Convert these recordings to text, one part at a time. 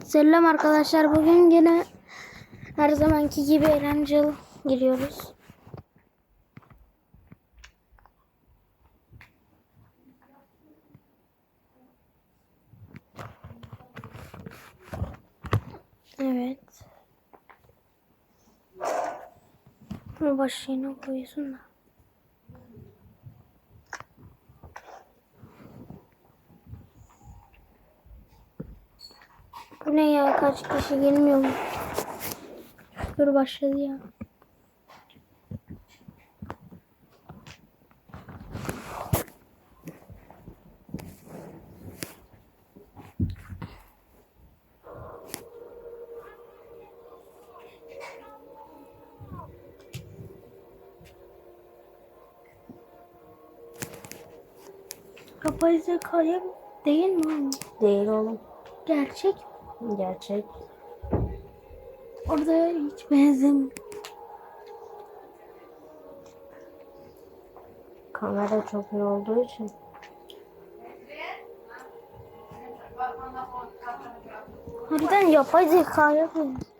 Selam arkadaşlar. Bugün yine her zamanki gibi eğlenceli giriyoruz. Evet. Bunu başlığına koyuyorsun da. Bu ne ya? Kaç kişi gelmiyor mu? Dur başladı ya. Yapay zekaya değil mi? Değil oğlum. Gerçek. Gerçek. Orada hiç benzemiyor. Kamera çok iyi olduğu için. Harbiden yapay zekaya benziyor.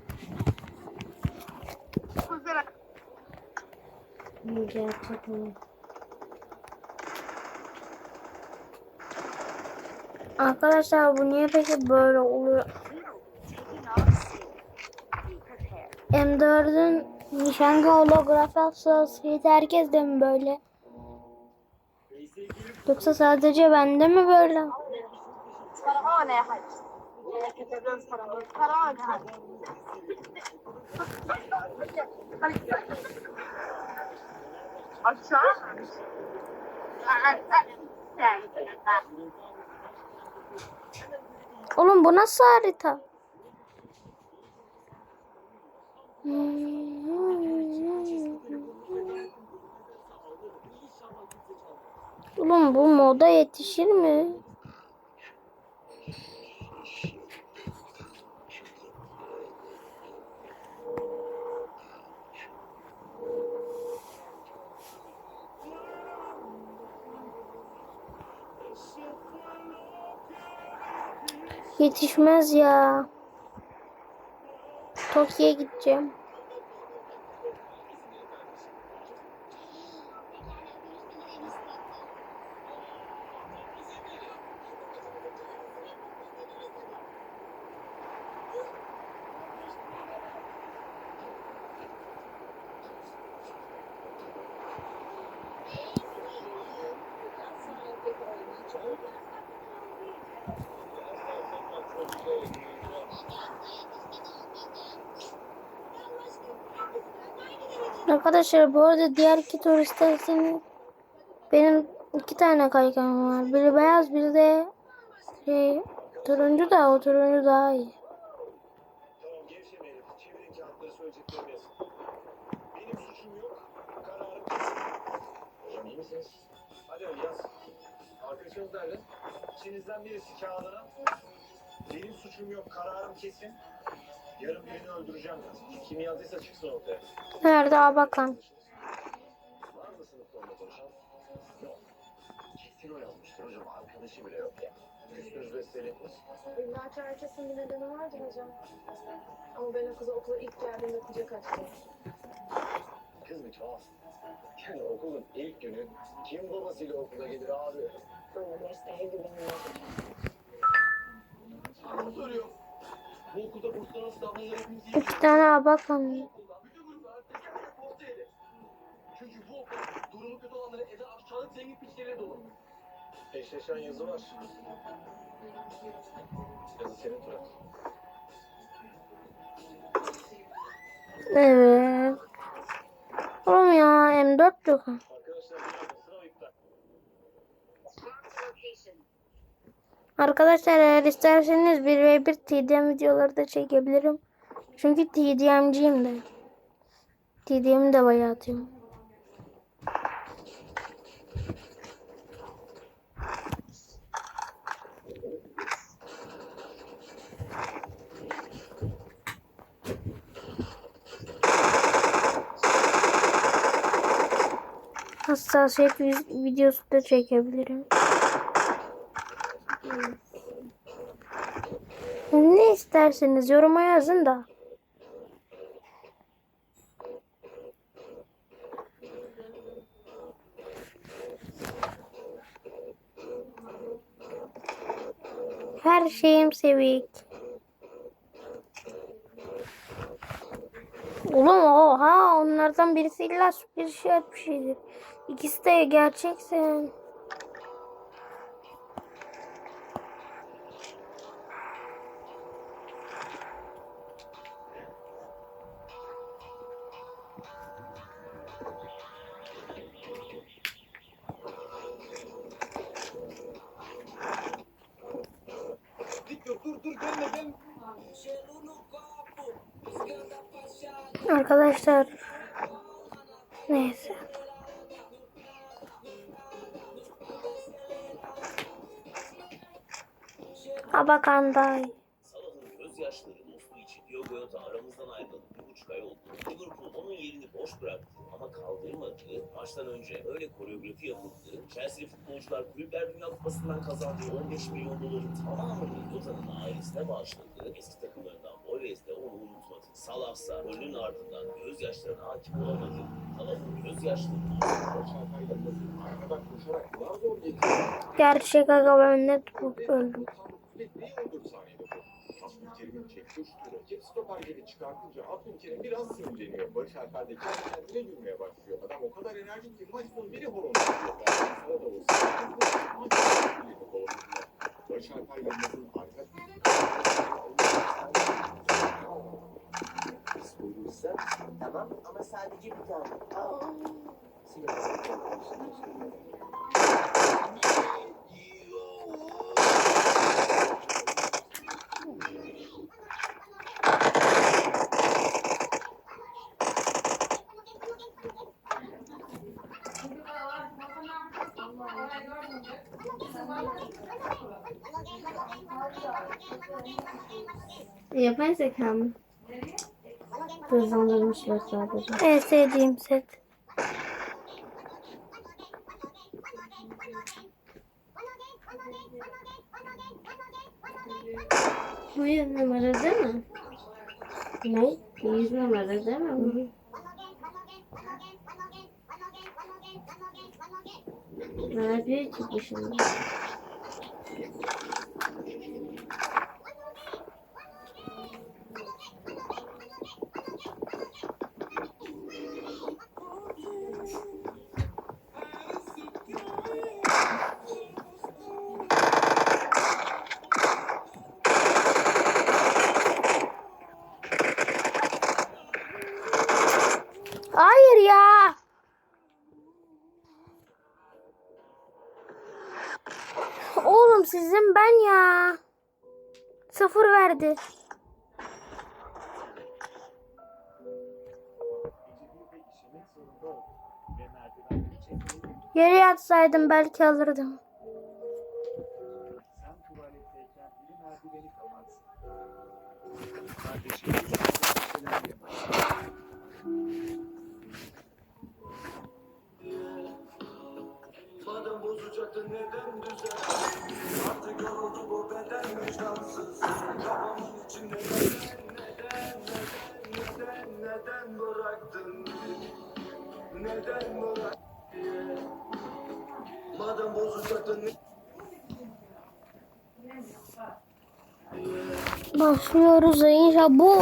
Gerçek mi? Arkadaşlar bu niye peki böyle oluyor? M4'ün nişanga holografi hassasiyeti herkes mi böyle? Yoksa sadece bende mi böyle? Oğlum bu nasıl harita? Oğlum bu moda yetişir mi? Yetişmez ya. Tokyo'ya gideceğim. Arkadaşlar bu arada diğer iki turistler için benim iki tane kaykayım var. Biri beyaz biri de şey, turuncu da o turuncu daha iyi. İçinizden birisi kağıdına. Benim suçum yok. Kararım kesin. Yarın birini öldüreceğim yaz. Kim yazdıysa çıksın ortaya. Nerede Abakan? Var mı sınıfta onunla konuşan? Yok. Kesin o yazmıştır hocam. Arkadaşı bile yok ya. Küstünüz besleyin. İlla ki herkesin bir nedeni vardır hocam. Ama ben o kıza okula ilk geldiğimde kucak açtım. Kız bir tuhaf. Yani okulun ilk günü kim babasıyla okula gelir abi? Böyle mesleğe güveniyorum. Soruyorum. Bu okulda burslara nasıl iyi İki tane Abakan. Çünkü bu okul durumu kötü olanları eden aşağılık zengin piçleriyle dolu. Eşleşen yazı var. Yazı senin Turat. Evet. Oğlum ya M4 yok. Arkadaşlar bir anda sınav iptal. Arkadaşlar eğer isterseniz 1v1 TDM videoları da çekebilirim. Çünkü TDM'ciyim de. TDM'i de bayağı atıyorum. Hassasiyet vi- videosu da çekebilirim. Ne isterseniz yoruma yazın da. Her şeyim sevik. Oğlum oha onlardan birisi illa sürpriz işaret bir. İkisi de gerçekse. Abakanday. Salah'ın gözyaşları muslu için Diogo aramızdan ayrıldı. Bir buçuk ay oldu. Liverpool onun yerini boş bıraktı ama kaldırmadı. Maçtan önce öyle koreografi yapıldı. Chelsea futbolcular kulüpler dünya kupasından kazandığı 15 milyon doların tamamını Dota'nın ailesine bağışladı. Eski takımlarından Boyes de onu unutmadı. Salahsa rolün ardından gözyaşlarına hakim olamadı. Salah'ın gözyaşları. Gerçek aga ben ne tutup öldüm. Ne olur saniyede bu? Abdülkerim'in çektiği şutu rakip stoper gibi çıkartınca Abdülkerim biraz sinirleniyor. Barış Alper de kendi kendine gülmeye başlıyor. Adam o kadar enerjik ki maç sonu biri horon atıyor. Ben sana da olsa. Maç sonu biri horon atıyor. Barış Alper Yılmaz'ın arka Biz buyurursa tamam ama sadece bir tane. Aa, siyasi Yapay zeka mı? Hızlandırmışlar sadece. En sevdiğim set. Bu yüz numara değil mi? Ne? Yüz numara değil mi? Bana bir çıktı Sıfır verdi. Yere yatsaydım belki alırdım. Neden bıraktın? Madem bozacaktı ne- Başlıyoruz inşallah. Bu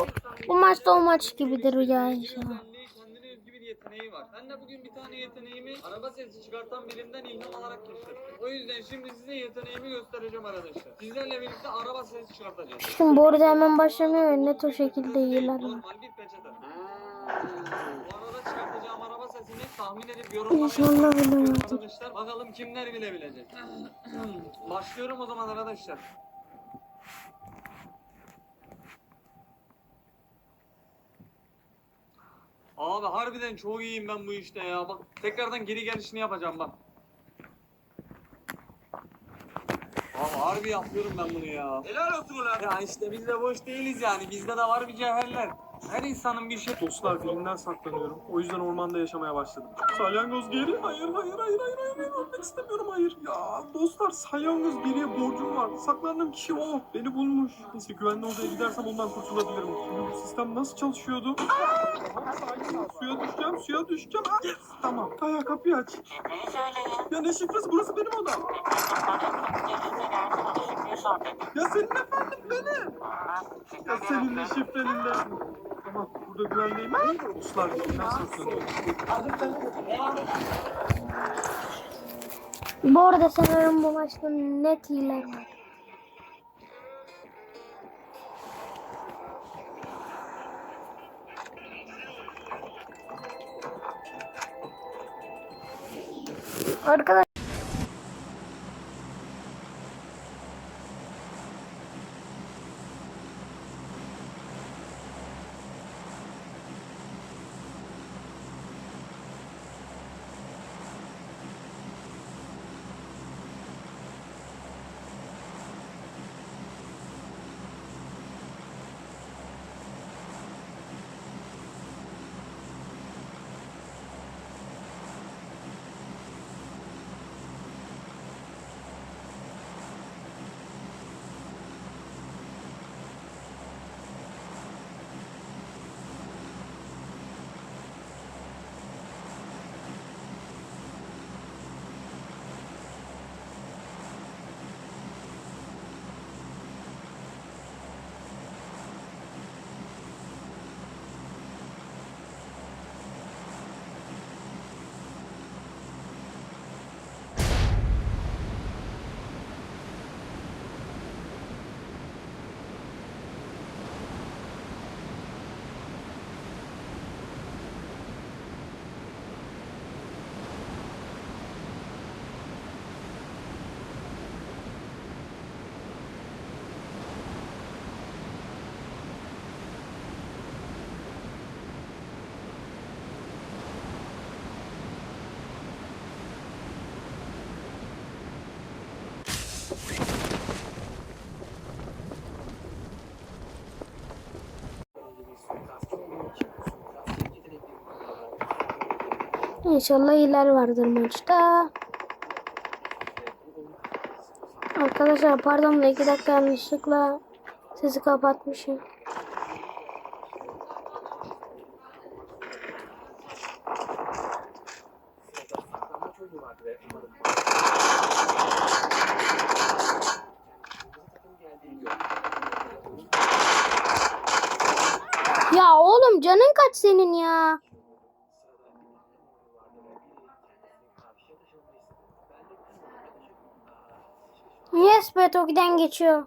bu maçta o maç gibidir ya inşallah. kendine özgü bir yeteneği var. Ben de bugün bir tane yeteneğimi araba sesi çıkartan birinden ilham alarak keşfettim. O yüzden şimdi size yeteneğimi göstereceğim arkadaşlar. Sizlerle birlikte araba sesi çıkartacağız. Şimdi bu arada hemen başlamıyor. Net o şekilde iyiler. Normal bir peçete. Bu arada çıkartacağım araba sesini tahmin edip yorumlamaya İnşallah bilemezdim. arkadaşlar. Bakalım kimler bilebilecek. Başlıyorum o zaman arkadaşlar. Abi harbiden çok iyiyim ben bu işte ya. Bak tekrardan geri gelişini yapacağım bak. Abi harbi yapıyorum ben bunu ya. Helal olsun ulan Ya işte biz de boş değiliz yani. Bizde de var bir cevherler. Her insanın bir şey... Dostlar birinden saklanıyorum. O yüzden ormanda yaşamaya başladım. Salyangoz geri. Hayır hayır hayır hayır hayır. hayır. Ölmek istemiyorum hayır. Ya dostlar salyangoz biriye borcum var. Saklandığım kişi o. Beni bulmuş. Neyse güvenli odaya gidersem ondan kurtulabilirim. Şimdi bu sistem nasıl çalışıyordu? Ol. Suya düşeceğim suya düşeceğim. Yes tamam. Kaya kapıyı aç. Ya ne şifresi burası benim odam. Ya senin efendim benim. Ya senin de şifrenin de. Tamam burada güvendeyim. Dostlar birinden saklanıyorum. Bu arada sanırım bu maçta net hile var. Arkadaşlar İnşallah iler vardır maçta. Arkadaşlar pardon da 2 dakika yanlışlıkla sesi kapatmışım. Ya oğlum canın kaç senin ya? Yes be Toki'den geçiyor.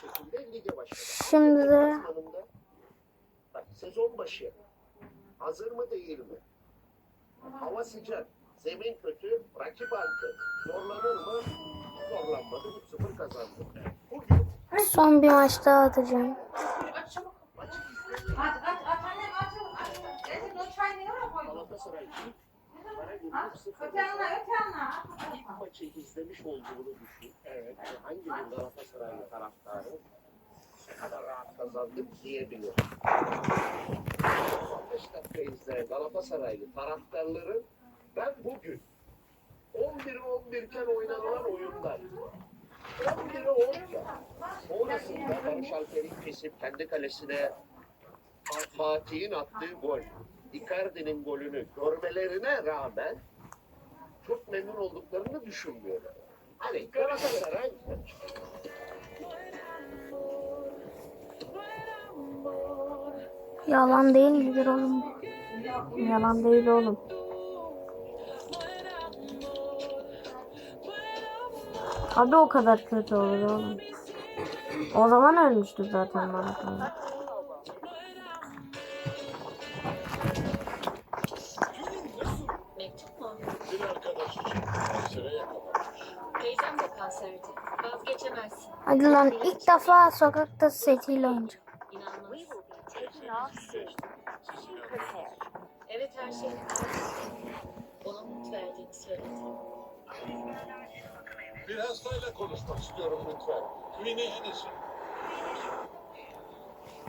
şekilde lige başladı. Şimdi de sezon başı hazır mı değil mi? Hava sıcak, zemin kötü, rakip altı. Zorlanır mı? Zorlanmadı. 3-0 kazandı. Bugün son bir maç daha atacağım. Galatasaray ilk bana göre Ha? 3-0 Öte yanına öte yanına. ilk maçı izlemiş olduğunu düşün. Evet. Yani hangi bir Galatasaraylı taraftarı şu kadar rahat kazandık diyebilir. 15 dakika izle. ve Galatasaraylı taraftarların ben bugün 11'e 11 iken oynanılan oyunlar 11'e 10 iken sonrasında Barış Alper'in kesip kendi kalesine Fatih'in attığı gol Icardi'nin golünü görmelerine rağmen çok memnun olduklarını düşünmüyorum. Hani Galatasaray Yalan değil midir oğlum? Yalan değil oğlum. Abi o kadar kötü olur oğlum. O zaman ölmüştü zaten Maradona. Defa sokakta setiyle oynayacağım. Evet her şey umut verdiğini söyledi. Bir hastayla konuşmak istiyorum lütfen. Queen'i Henderson.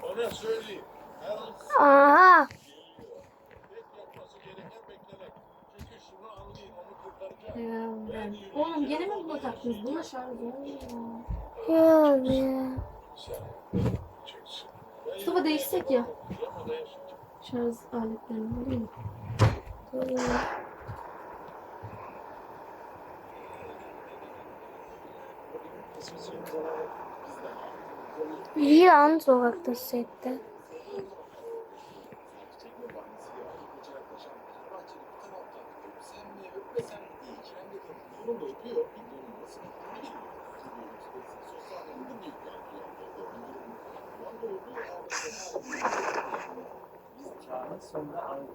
Ona an Aha. tek yapması gereken beklemek. Çünkü şunu anlayın onu kurtaracağım. Oğlum gene mi bunu taktınız? Buna şarj olmuyor. Ya ya. Mustafa değişsek ya. Şarj aletlerini değil mi? İyi lan sokakta sette. Ali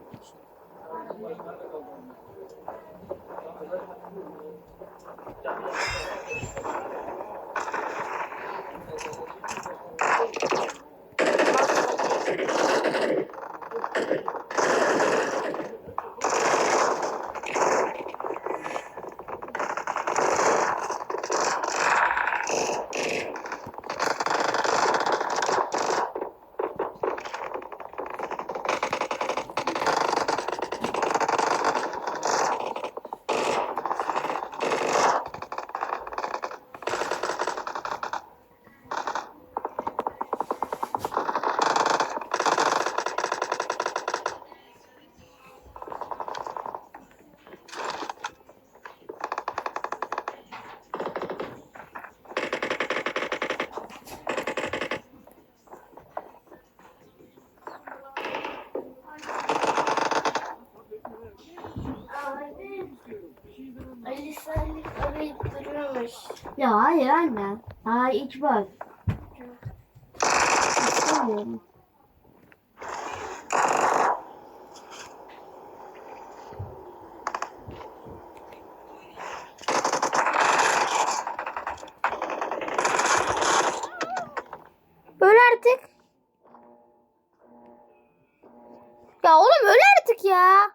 hayır anne. Hayır iç bak. İstemiyorum. Artık. Ya oğlum öl artık ya.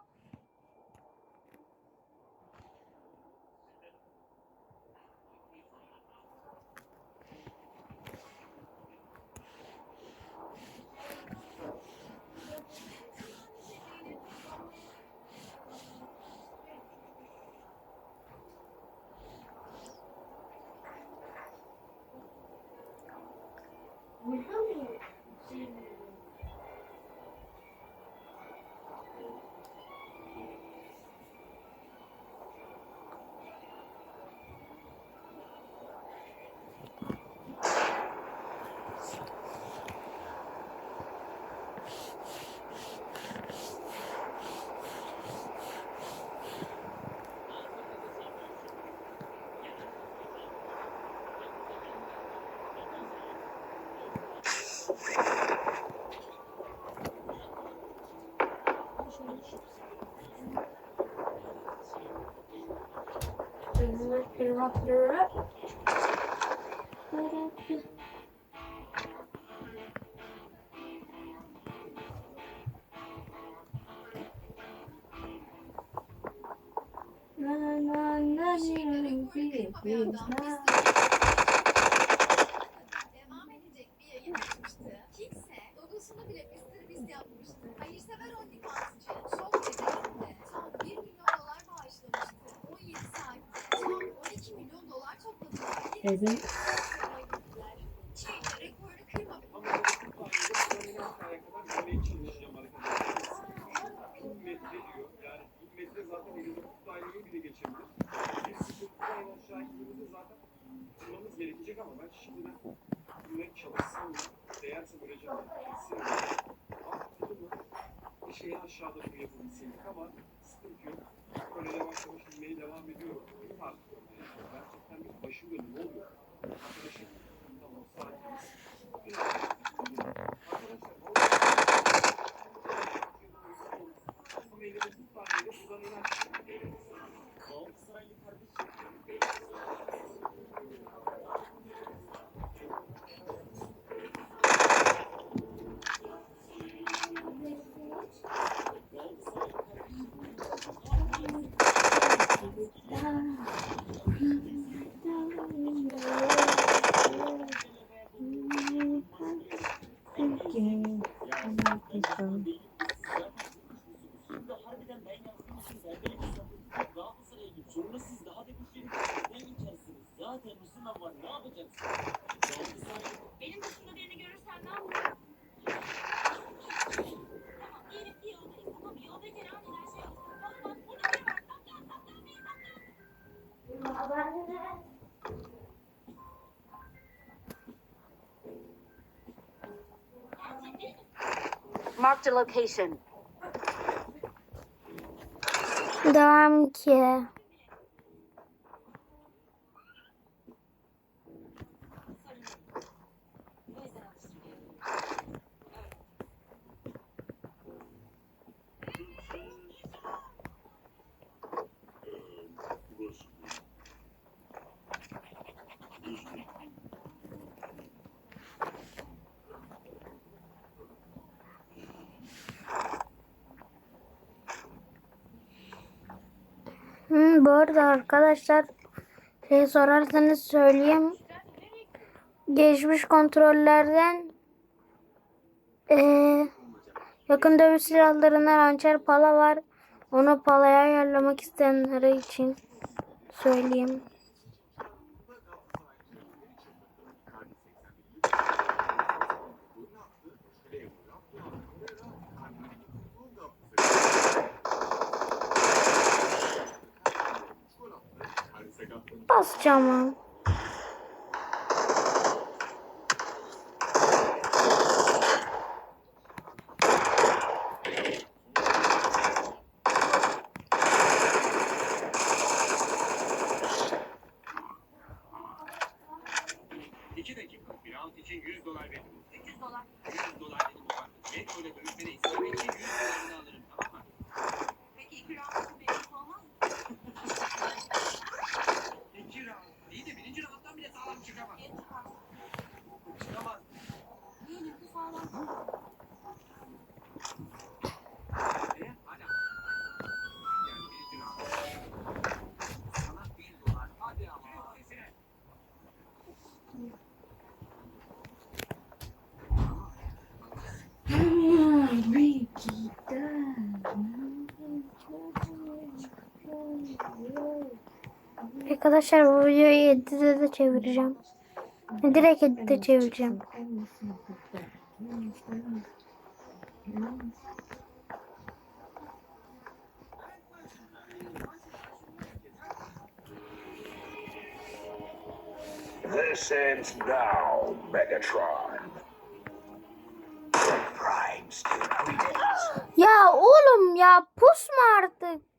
Devam Teyzem Marked a location. Danke. bu arada arkadaşlar şey sorarsanız söyleyeyim. Geçmiş kontrollerden ee, yakın dövüş silahlarına hançer pala var. Onu palaya ayarlamak isteyenlere için söyleyeyim. basacağım. Arkadaşlar bu videoyu 7'de de çevireceğim. Direkt 7'de çevireceğim. This ends now, Megatron. Ya oğlum ya pusma artık.